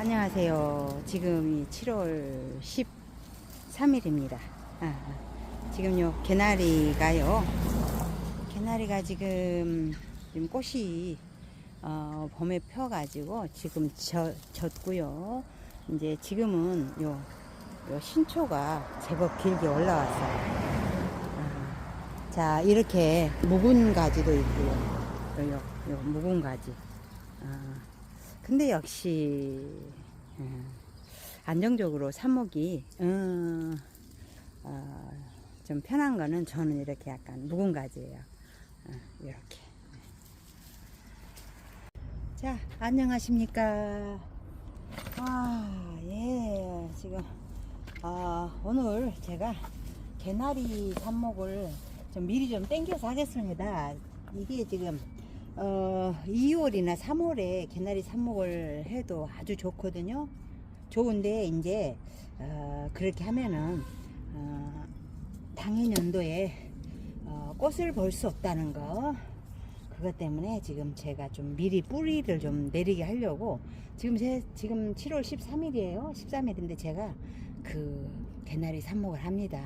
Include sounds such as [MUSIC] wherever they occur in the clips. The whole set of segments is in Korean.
안녕하세요. 지금이 7월 13일입니다. 아, 지금요, 개나리가요. 개나리가 지금, 지금 꽃이, 어, 봄에 펴가지고 지금 젖, 졌고요. 이제 지금은 요, 요 신초가 제법 길게 올라왔어요. 아, 자, 이렇게 묵은 가지도 있고요. 요, 요, 요 묵은 가지. 아, 근데 역시 음, 안정적으로 삽목이 음, 어, 좀 편한 거는 저는 이렇게 약간 묵은 가지예요. 어, 이렇게. 자, 안녕하십니까. 아, 예, 지금 아, 오늘 제가 개나리 삽목을 좀 미리 좀 땡겨서 하겠습니다. 이게 지금 어, 2월이나 3월에 개나리 삽목을 해도 아주 좋거든요. 좋은데 이제 어, 그렇게 하면은 어, 당해 연도에 어, 꽃을 볼 수 없다는 거 그것 때문에 지금 제가 좀 미리 뿌리를 좀 내리게 하려고 지금 제 지금 7월 13일이에요. 13일인데 제가 그 개나리 삽목을 합니다.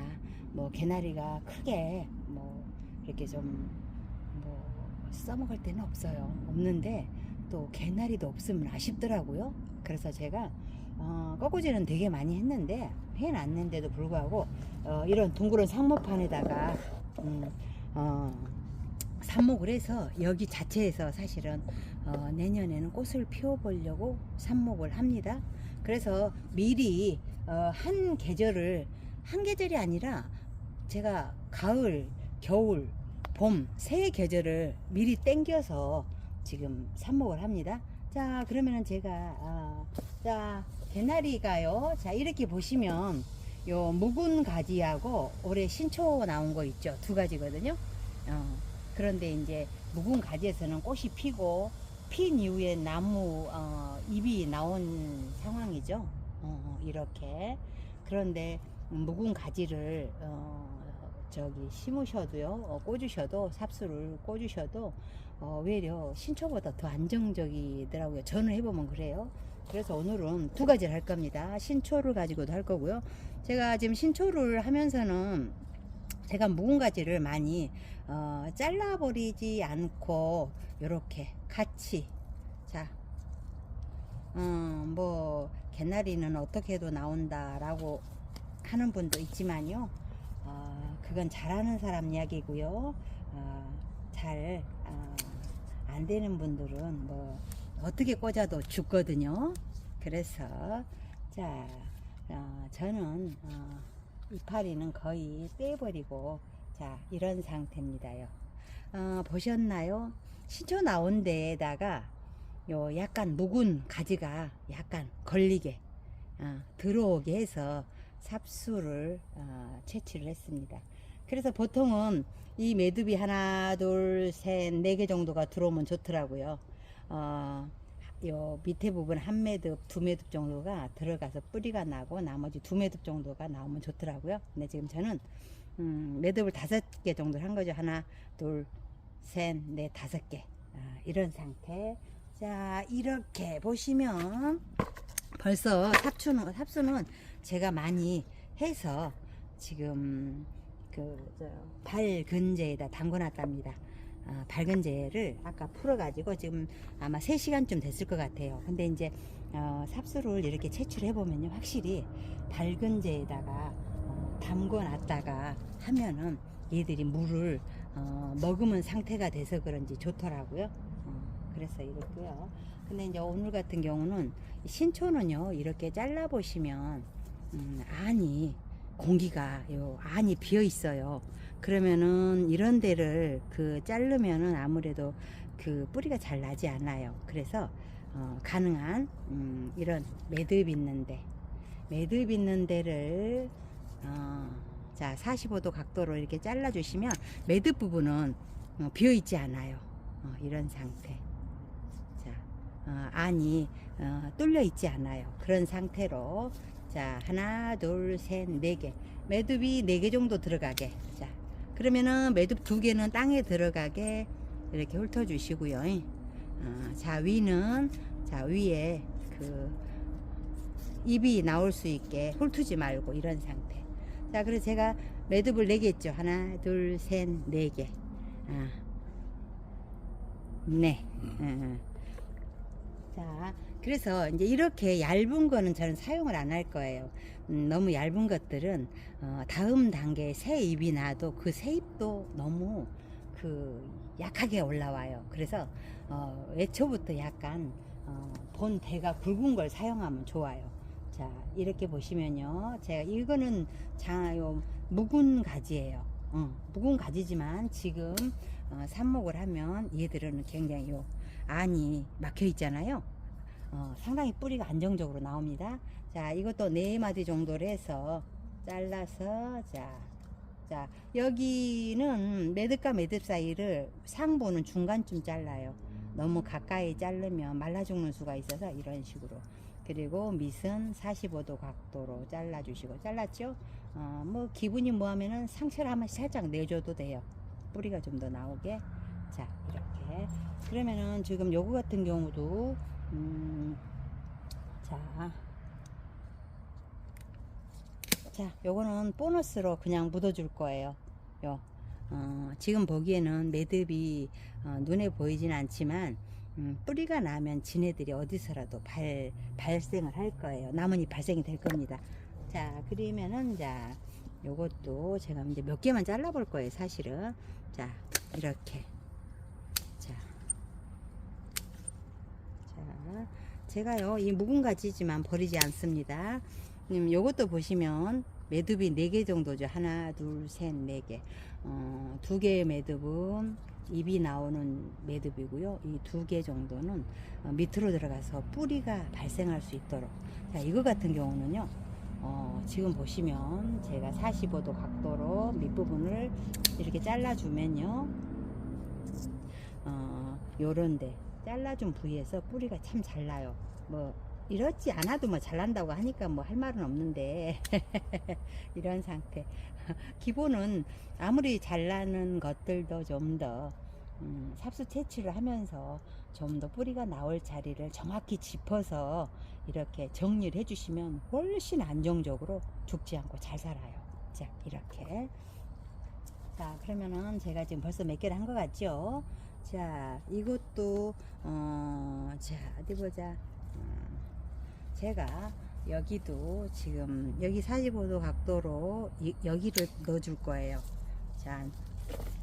뭐 개나리가 크게 뭐 이렇게 좀뭐 써먹을 때는 없어요. 없는데 또 개나리도 없으면 아쉽더라고요. 그래서 제가 어, 꺾어지는 되게 많이 했는데 해놨는데도 불구하고 어, 이런 둥그런 상목판에다가 음, 어, 삽목을 해서 여기 자체에서 사실은 어, 내년에는 꽃을 피워보려고 삽목을 합니다. 그래서 미리 어, 한 계절을 한 계절이 아니라 제가 가을, 겨울, 봄세 계절을 미리 땡겨서 지금 삽목을 합니다. 자 그러면은 제가 아, 자 개나리가요. 자 이렇게 보시면 요 묵은 가지하고 올해 신초 나온 거 있죠. 두 가지거든요. 어, 그런데 이제 묵은 가지에서는 꽃이 피고 핀 이후에 나무 어, 잎이 나온 상황이죠. 어, 이렇게 그런데 묵은 가지를 어, 저기 심으셔도요, 어, 꽂으셔도 삽수를 꽂으셔도 어, 외려 신초보다 더 안정적이더라고요. 저는 해보면 그래요. 그래서 오늘은 두 가지를 할 겁니다. 신초를 가지고도 할 거고요. 제가 지금 신초를 하면서는 제가 묵은 가지를 많이 어, 잘라버리지 않고 이렇게 같이 자, 어, 뭐 개나리는 어떻게 해도 나온다라고 하는 분도 있지만요. 어, 그건 잘하는 사람 이야기고요. 어, 잘, 어, 안 되는 분들은 뭐, 어떻게 꽂아도 죽거든요. 그래서, 자, 어, 저는, 어, 이파리는 거의 떼버리고, 자, 이런 상태입니다요. 어, 보셨나요? 신초 나온 데에다가, 요 약간 묵은 가지가 약간 걸리게, 어, 들어오게 해서 삽수를 어, 채취를 했습니다. 그래서 보통은 이 매듭이 하나, 둘, 셋, 네 개 정도가 들어오면 좋더라고요. 어, 요 밑에 부분 한 매듭, 두 매듭 정도가 들어가서 뿌리가 나고 나머지 두 매듭 정도가 나오면 좋더라고요. 근데 지금 저는 음, 매듭을 다섯 개 정도 한 거죠. 하나, 둘, 셋, 넷, 다섯 개. 아, 이런 상태. 자, 이렇게 보시면 벌써 삽수는, 삽수는 제가 많이 해서 지금 그, 그발근제에다 담궈놨답니다. 아, 발근제를 아까 풀어가지고 지금 아마 3시간쯤 됐을 것 같아요. 근데 이제 어, 삽수를 이렇게 채취를 해보면요. 확실히 발근제에다가 어, 담궈놨다가 하면은 얘들이 물을 어, 머금은 상태가 돼서 그런지 좋더라고요. 어, 그래서 이렇고요. 근데 이제 오늘 같은 경우는 신초는요 이렇게 잘라 보시면 음, 안이 공기가 요 안이 비어 있어요. 그러면은 이런 데를 그 자르면은 아무래도 그 뿌리가 잘 나지 않아요. 그래서 어, 가능한 음, 이런 매듭 있는데 매듭 있는 데를 어, 자 45도 각도로 이렇게 잘라 주시면 매듭 부분은 어, 비어 있지 않아요. 어, 이런 상태. 자 어, 안이 어, 뚫려 있지 않아요. 그런 상태로 자 하나 둘 셋 네 개 매듭이 네 개 정도 들어가게 자 그러면은 매듭 두 개는 땅에 들어가게 이렇게 훑어 주시고요 어, 자 위는 자 위에 그 잎이 나올 수 있게 훑지 말고 이런 상태. 자, 그래서 제가 매듭을 네 개 했죠. 하나, 둘, 셋, 네 개. 아, 네. 음. 자, 그래서 이제 이렇게 얇은 거는 저는 사용을 안 할 거예요. 음, 너무 얇은 것들은 어, 다음 단계에 새 잎이 나도 그 새 잎도 너무 그 약하게 올라와요. 그래서 어, 애초부터 약간 어, 본 대가 굵은 걸 사용하면 좋아요. 자, 이렇게 보시면요. 제가 이거는 장요 묵은 가지예요. 어, 묵은 가지지만 지금 어, 삽목을 하면 얘들은 굉장히 요 안이 막혀 있잖아요. 어, 상당히 뿌리가 안정적으로 나옵니다. 자, 이것도 네 마디 정도로 해서 잘라서 자, 자 여기는 매듭과 매듭 사이를 상부는 중간쯤 잘라요. 너무 가까이 자르면 말라 죽는 수가 있어서 이런 식으로. 그리고 밑은 45도 각도로 잘라주시고 잘랐죠? 어, 뭐 기분이 뭐하면은 상처를 한번 살짝 내줘도 돼요. 뿌리가 좀 더 나오게. 자 이렇게. 그러면은 지금 요거 같은 경우도 음, 자, 자, 요거는 보너스로 그냥 묻어줄 거예요. 요, 어, 지금 보기에는 매듭이 어, 눈에 보이진 않지만 음, 뿌리가 나면 지네들이 어디서라도 발, 발생을 할 거예요. 나뭇잎 발생이 될 겁니다. 자, 그러면은, 자, 요것도 제가 이제 몇 개만 잘라 볼 거예요, 사실은. 자, 이렇게. 자. 자, 제가요, 이 묵은 가지지만 버리지 않습니다. 음, 요것도 보시면 매듭이 4개 정도죠. 하나, 둘, 셋, 네 개. 어, 두 개의 매듭은 잎이 나오는 매듭이고요. 이 두 개 정도는 어, 밑으로 들어가서 뿌리가 발생할 수 있도록. 자, 이거 같은 경우는요. 어, 지금 보시면 제가 45도 각도로 밑부분을 이렇게 잘라주면요. 어, 요런데 잘라준 부위에서 뿌리가 참 잘 나요. 뭐 이렇지 않아도 뭐 잘난다고 하니까 뭐 할 말은 없는데 [LAUGHS] 이런 상태. [LAUGHS] 기본은 아무리 잘나는 것들도 좀더 음, 삽수 채취를 하면서 좀 더 뿌리가 나올 자리를 정확히 짚어서 이렇게 정리를 해주시면 훨씬 안정적으로 죽지 않고 잘 살아요. 자 이렇게. 자 그러면은 제가 지금 벌써 몇 개를 한 것 같죠? 자 이것도 어, 자 어디 보자. 음, 제가 여기도 지금 여기 45도 각도로 이- 여기를 넣어 줄 거예요. 자,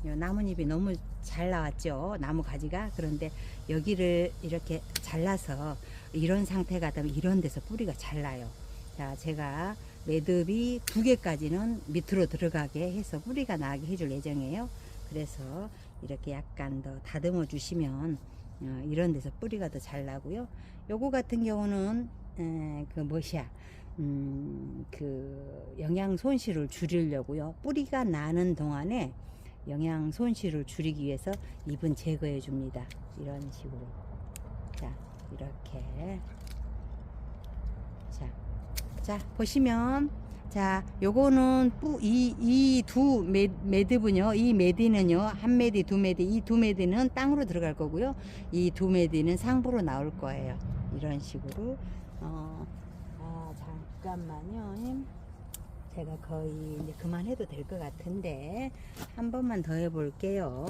요 나뭇잎이 너무 잘 나왔죠. 나무 가지가 그런데 여기를 이렇게 잘라서 이런 상태가 되면 이런 데서 뿌리가 잘 나요. 자, 제가 매듭이 두 개까지는 밑으로 들어가게 해서 뿌리가 나게 해줄 예정이에요. 그래서 이렇게 약간 더 다듬어 주시면 어, 이런 데서 뿌리가 더 잘 나고요. 요거 같은 경우는 에, 그 뭐시야 음, 그 영양 손실을 줄이려고요. 뿌리가 나는 동안에 영양 손실을 줄이기 위해서 잎은 제거해 줍니다. 이런 식으로. 자, 이렇게. 자, 자 보시면 자, 요거는 이이 두 매듭은요. 이 매디는요. 한 매디, 두 매디. 이 두 매디는 땅으로 들어갈 거고요. 이 두 매디는 상부로 나올 거예요. 이런 식으로. 어, 아, 잠깐만요. 제가 거의 이제 그만해도 될 것 같은데 한 번만 더 해볼게요.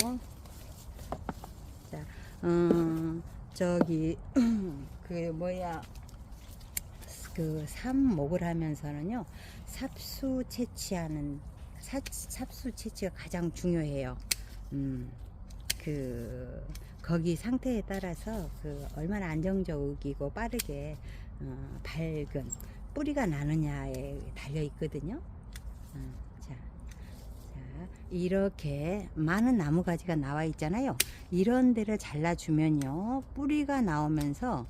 자, 음, 저기 [CLEARS THROAT] 그 뭐야 그 삽목을 하면서는요 삽수 채취하는 사, 삽수 채취가 가장 중요해요. 음, 그 거기 상태에 따라서 그 얼마나 안정적이고 빠르게 어, 밝은 뿌리가 나느냐에 달려 있거든요. 어, 자, 자, 이렇게 많은 나무 가지가 나와 있잖아요. 이런 데를 잘라주면요, 뿌리가 나오면서,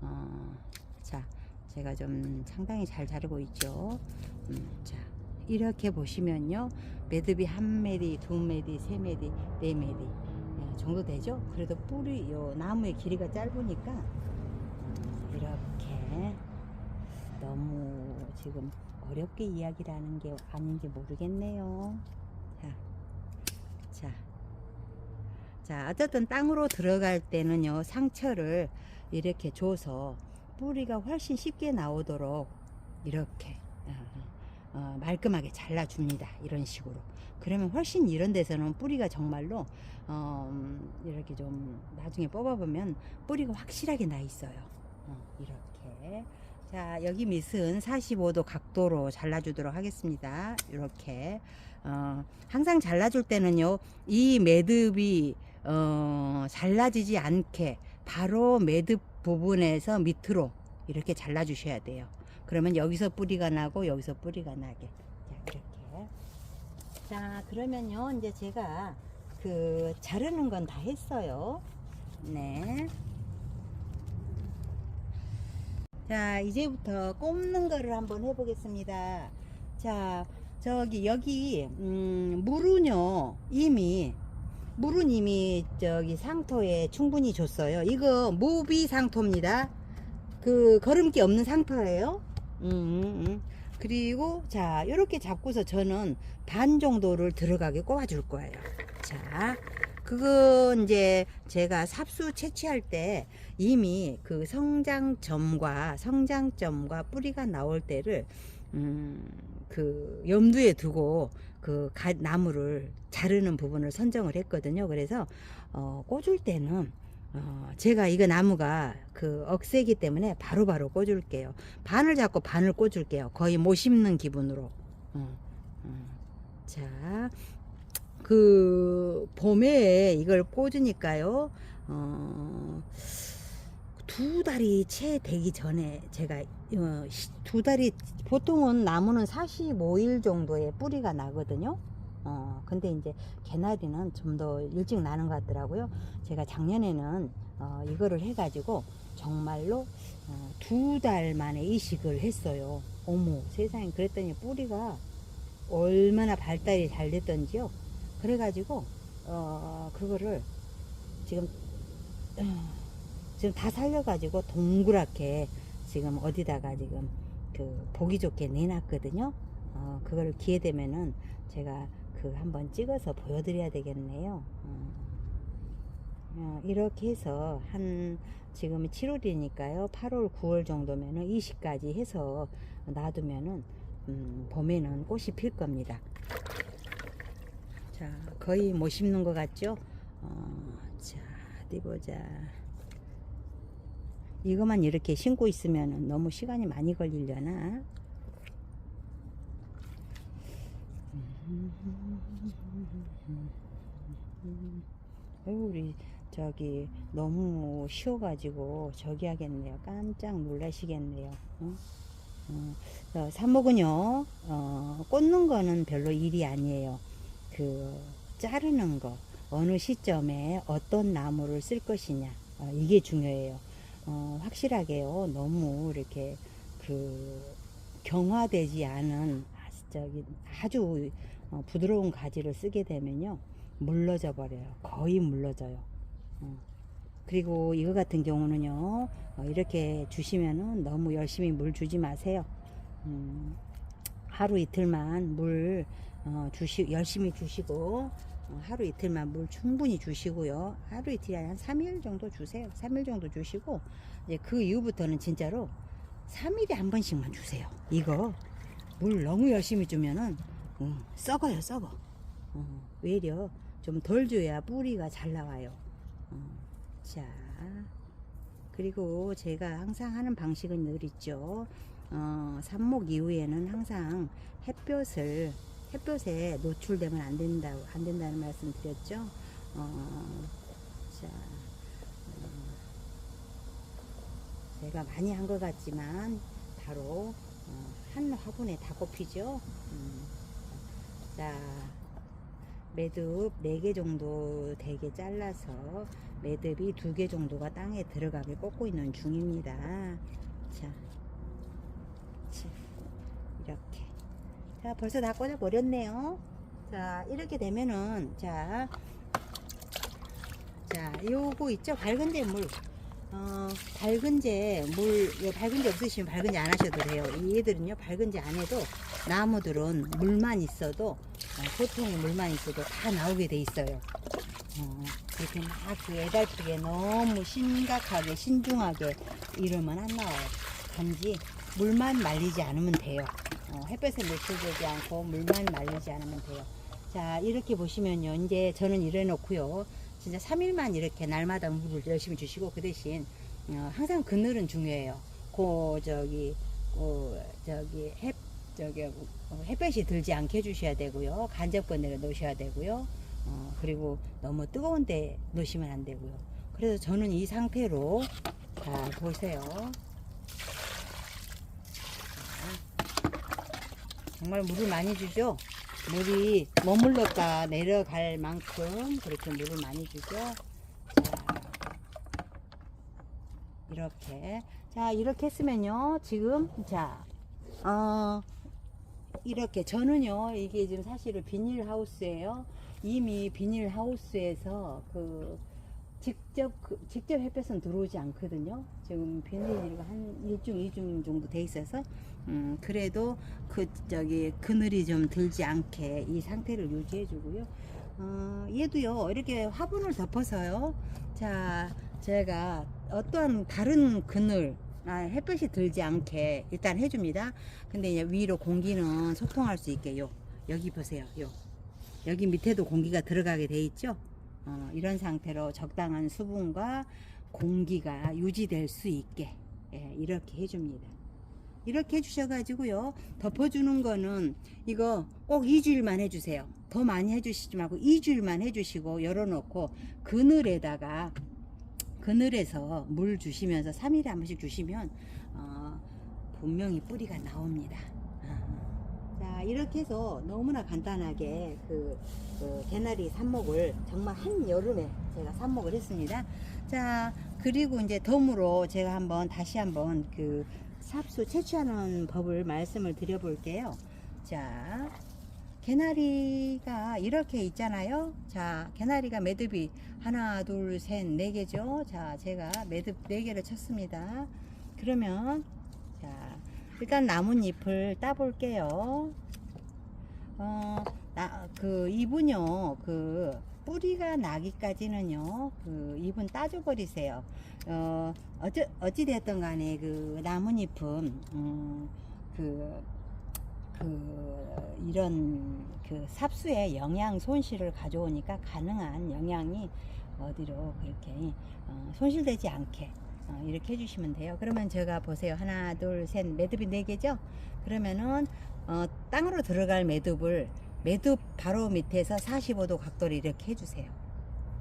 어, 자, 제가 좀 상당히 잘 자르고 있죠. 음, 자, 이렇게 보시면요, 매듭이 한 메디, 두 메디, 세 메디, 네 메디 예, 정도 되죠. 그래도 뿌리, 요 나무의 길이가 짧으니까 음, 이렇게 너무 지금 어렵게 이야기를 하는 게 아닌지 모르겠네요. 자, 자, 자, 어쨌든 땅으로 들어갈 때는요, 상처를 이렇게 줘서 뿌리가 훨씬 쉽게 나오도록 이렇게 어, 어, 말끔하게 잘라줍니다. 이런 식으로. 그러면 훨씬 이런 데서는 뿌리가 정말로 어, 음, 이렇게 좀 나중에 뽑아보면 뿌리가 확실하게 나 있어요. 어, 이렇게. 자, 여기 밑은 45도 각도로 잘라주도록 하겠습니다. 이렇게. 어, 항상 잘라줄 때는요, 이 매듭이, 어, 잘라지지 않게 바로 매듭 부분에서 밑으로 이렇게 잘라 주셔야 돼요. 그러면 여기서 뿌리가 나고 여기서 뿌리가 나게. 자, 이렇게. 자, 그러면요, 이제 제가 그 자르는 건 다 했어요. 네. 자, 이제부터 꼽는 거를 한번 해보겠습니다. 자, 저기, 여기, 음, 물은요, 이미, 물은 이미 저기 상토에 충분히 줬어요. 이거 무비 상토입니다. 그 걸음기 없는 상토예요. 음, 음, 음. 그리고 자, 이렇게 잡고서 저는 반 정도를 들어가게 꼽아줄 거예요. 자, 그거 이제 제가 삽수 채취할 때 이미 그 성장점과 성장점과 뿌리가 나올 때를 음, 그 염두에 두고 그 가- 나무를 자르는 부분을 선정을 했거든요. 그래서 어, 꽂을 때는 어, 제가 이거 나무가 그 억세기 때문에 바로바로 꽂을게요. 반을 잡고 반을 꽂을게요. 거의 못 심는 기분으로. 어, 어. 자, 그 봄에 이걸 꽂으니까요. 어, 두 달이 채 되기 전에 제가 어, 시- 두 달이 보통은 나무는 45일 정도의 뿌리가 나거든요. 어, 근데 이제 개나리는 좀 더 일찍 나는 것 같더라고요. 제가 작년에는 어, 이거를 해가지고 정말로 어, 두달 만에 이식을 했어요. 어머 세상에 그랬더니 뿌리가 얼마나 발달이 잘 됐던지요. 그래가지고 어, 그거를 지금 어, 지금 다 살려가지고 동그랗게 지금 어디다가 지금 그 보기 좋게 내놨거든요. 어, 그거를 기회 되면은 제가 그 한번 찍어서 보여드려야 되겠네요. 어, 어, 이렇게 해서 한 지금 7월이니까요. 8월, 9월 정도면은 20까지 해서 놔두면은 음, 봄에는 꽃이 필 겁니다. 자, 거의 못 심는 것 같죠? 어, 자, 어디 보자. 이것만 이렇게 심고 있으면 너무 시간이 많이 걸리려나? 우리 저기 너무 쉬워가지고 저기 하겠네요. 깜짝 놀라시겠네요. 어? 어, 어, 삽목은요, 어, 꽂는 거는 별로 일이 아니에요. 그 자르는 거 어느 시점에 어떤 나무를 쓸 것이냐 어, 이게 중요해요. 어, 확실하게요. 너무 이렇게 그 경화되지 않은 아- 저기 아주 어, 부드러운 가지를 쓰게 되면요 물러져 버려요. 거의 물러져요. 어. 그리고 이거 같은 경우는요 어, 이렇게 주시면은 너무 열심히 물 주지 마세요. 음, 하루 이틀만 물 어, 주시 열심히 주시고 어, 하루 이틀만 물 충분히 주시고요. 하루 이틀이 아니라 한 3일 정도 주세요. 3일 정도 주시고 이제 그 이후부터는 진짜로 3일에 한 번씩만 주세요. 이거 물 너무 열심히 주면은 어, 썩어요, 썩어. 어, 외려 좀 덜 줘야 뿌리가 잘 나와요. 어, 자, 그리고 제가 항상 하는 방식은 늘 있죠. 어, 삽목 이후에는 항상 햇볕을 햇볕에 노출되면 안 된다 안 된다는 말씀 드렸죠. 어, 자, 어, 제가 많이 한 것 같지만 바로 어, 한 화분에 다 꼽히죠. 음, 자, 매듭 4개 정도 되게 잘라서 매듭이 2개 정도가 땅에 들어가게 꽂고 있는 중입니다. 자, 자, 이렇게. 자, 벌써 다 꽂아 버렸네요. 자, 이렇게 되면은, 자, 자, 요거 있죠? 밝은제 물. 어, 밝은제 물, 요 밝은제 없으시면 밝은제 안 하셔도 돼요. 얘들은요, 밝은제 안 해도, 나무들은 물만 있어도, 어, 보통의 물만 있어도 다 나오게 돼 있어요. 어, 그렇게 막그 애달프게 너무 심각하게, 신중하게 이러면 안 나와요. 단지 물만 말리지 않으면 돼요. 어, 햇볕에 노출되지 않고 물만 말리지 않으면 돼요. 자, 이렇게 보시면요. 이제 저는 이래 놓고요. 진짜 3일만 이렇게 날마다 물을 열심히 주시고 그 대신 어, 항상 그늘은 중요해요. 고 저기 어, 저기 햇 저기 어, 햇볕이 들지 않게 해주셔야 되고요. 간접권 내려 놓으셔야 되고요. 어, 그리고 너무 뜨거운 데 놓으시면 안 되고요. 그래서 저는 이 상태로 자 보세요. 정말 물을 많이 주죠. 물이 머물렀다 내려갈 만큼 그렇게 물을 많이 주죠. 자, 이렇게 자 이렇게 했으면요 지금 자 어, 이렇게 저는요 이게 지금 사실은 비닐하우스예요 이미 비닐하우스에서 그 직접 그 직접 햇볕은 들어오지 않거든요 지금 비닐이 한 1중 2중 정도 돼 있어서 음 그래도 그 저기 그늘이 좀 들지 않게 이 상태를 유지해 주고요 어, 얘도요 이렇게 화분을 덮어서요 자 제가 어떠한 다른 그늘 아, 햇볕이 들지 않게 일단 해줍니다. 근데 이제 위로 공기는 소통할 수 있게 요 여기 보세요. 요 여기 밑에도 공기가 들어가게 돼 있죠. 어, 이런 상태로 적당한 수분과 공기가 유지될 수 있게 예, 이렇게 해줍니다. 이렇게 해주셔가지고요 덮어주는 거는 이거 꼭 2주일만 해주세요. 더 많이 해주시지 말고 2주일만 해주시고 열어놓고 그늘에다가 그늘에서 물 주시면서 3일에 한 번씩 주시면 어, 분명히 뿌리가 나옵니다. 아. 자 이렇게 해서 너무나 간단하게 그, 그 개나리 삽목을 정말 한 여름에 제가 삽목을 했습니다. 자 그리고 이제 덤으로 제가 한번 다시 한번 그 삽수 채취하는 법을 말씀을 드려볼게요. 자 개나리가 이렇게 있잖아요. 자, 개나리가 매듭이 하나, 둘, 셋, 네 개죠. 자, 제가 매듭 네 개를 쳤습니다. 그러면 자, 일단 나뭇잎을 따볼게요. 어, 나, 그 잎은요, 그 뿌리가 나기까지는요, 그 잎은 따줘버리세요. 어, 어찌, 어찌됐든 간에 그 나뭇잎은, 음, 그, 그 이런 그 삽수의 영양 손실을 가져오니까 가능한 영양이 어디로 그렇게 어, 손실되지 않게 어, 이렇게 해주시면 돼요. 그러면 제가 보세요. 하나, 둘, 셋, 매듭이 네 개죠? 그러면은 어, 땅으로 들어갈 매듭을 매듭 바로 밑에서 45도 각도로 이렇게 해주세요.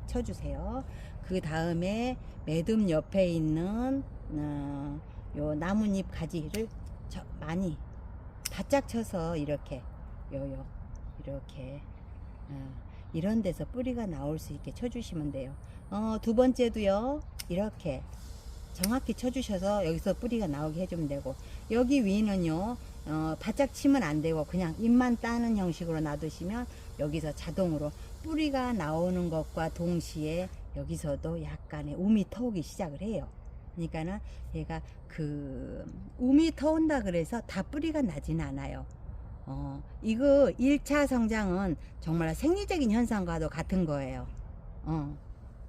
쳐주세요. 그 다음에 매듭 옆에 있는 어, 요 나뭇잎 가지를 저, 많이 바짝 쳐서 이렇게 요요 이렇게 어, 이런 데서 뿌리가 나올 수 있게 쳐주시면 돼요. 어, 두 번째도요 이렇게 정확히 쳐주셔서 여기서 뿌리가 나오게 해주면 되고 여기 위는요 어, 바짝 치면 안 되고 그냥 잎만 따는 형식으로 놔두시면 여기서 자동으로 뿌리가 나오는 것과 동시에 여기서도 약간의 um이 터오기 시작을 해요. 그러니까는 얘가 그 um이 터온다 그래서 다 뿌리가 나진 않아요. 어, 이거 1차 성장은 정말 생리적인 현상과도 같은 거예요. 어,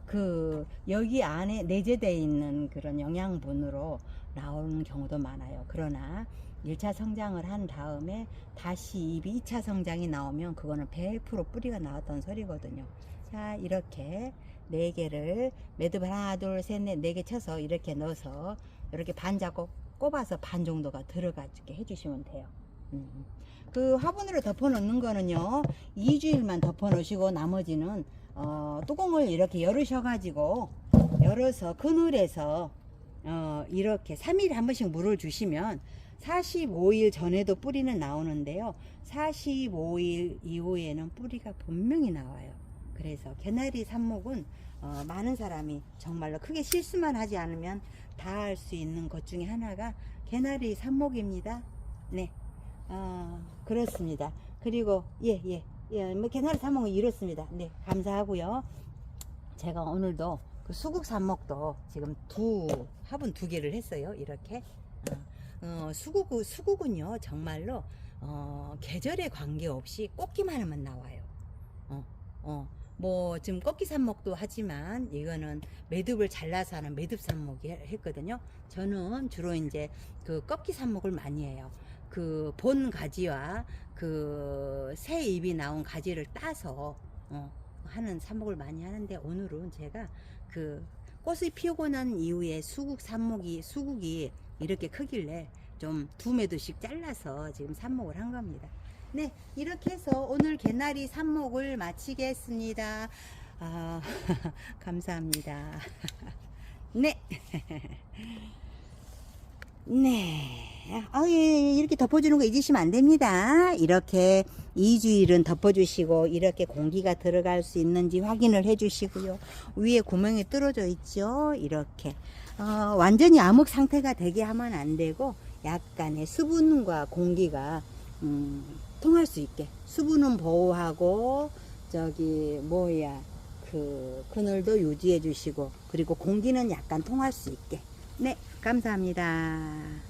그 여기 안에 내재되어 있는 그런 영양분으로 나오는 경우도 많아요. 그러나 1차 성장을 한 다음에 다시 잎이 2차 성장이 나오면 그거는 100% 뿌리가 나왔던 소리거든요. 자, 이렇게 네 개를 매듭 하나, 둘, 셋, 넷, 네개 쳐서 이렇게 넣어서 이렇게 반 잡고 꼽아서 반 정도가 들어가게 해주시면 돼요. 음. 그 화분으로 덮어 놓는 거는요, 2주일만 덮어 놓으시고 나머지는 어, 뚜껑을 이렇게 열으셔 가지고 열어서 그늘에서 어, 이렇게 3일에 한 번씩 물을 주시면 45일 전에도 뿌리는 나오는데요. 45일 이후에는 뿌리가 분명히 나와요. 그래서 개나리 삽목은 어, 많은 사람이 정말로 크게 실수만 하지 않으면 다 할 수 있는 것 중에 하나가 개나리 삽목입니다. 네, 어, 그렇습니다. 그리고 예, 예, 예, 뭐 개나리 삽목은 이렇습니다. 네, 감사하고요. 제가 오늘도 그 수국 삽목도 지금 두 화분 두 개를 했어요. 이렇게 어, 어, 수국 수국은요 정말로 어, 계절에 관계없이 꽃기만 하면 나와요. 어, 어, 뭐 지금 꺾기 삽목도 하지만 이거는 매듭을 잘라서 하는 매듭 삽목이 해- 했거든요. 저는 주로 이제 그 꺾기 삽목을 많이 해요. 그 본 가지와 그 새 잎이 나온 가지를 따서 어, 하는 삽목을 많이 하는데 오늘은 제가 그 꽃이 피우고 난 이후에 수국 삽목이 수국이 이렇게 크길래 좀 두 매도씩 잘라서 지금 삽목을 한 겁니다. 네, 이렇게 해서 오늘 개나리 삽목을 마치겠습니다. 아, [LAUGHS] 감사합니다. [LAUGHS] 네. [LAUGHS] 네. 아, 예, 예, 이렇게 덮어주는 거 잊으시면 안 됩니다. 이렇게 2주일은 덮어주시고, 이렇게 공기가 들어갈 수 있는지 확인을 해주시고요. 위에 구멍이 뚫어져 있죠. 이렇게. 어, 완전히 암흑 상태가 되게 하면 안 되고, 약간의 수분과 공기가, 음, 통할 수 있게. 수분은 보호하고, 저기, 뭐야, 그, 그늘도 유지해 주시고, 그리고 공기는 약간 통할 수 있게. 네, 감사합니다.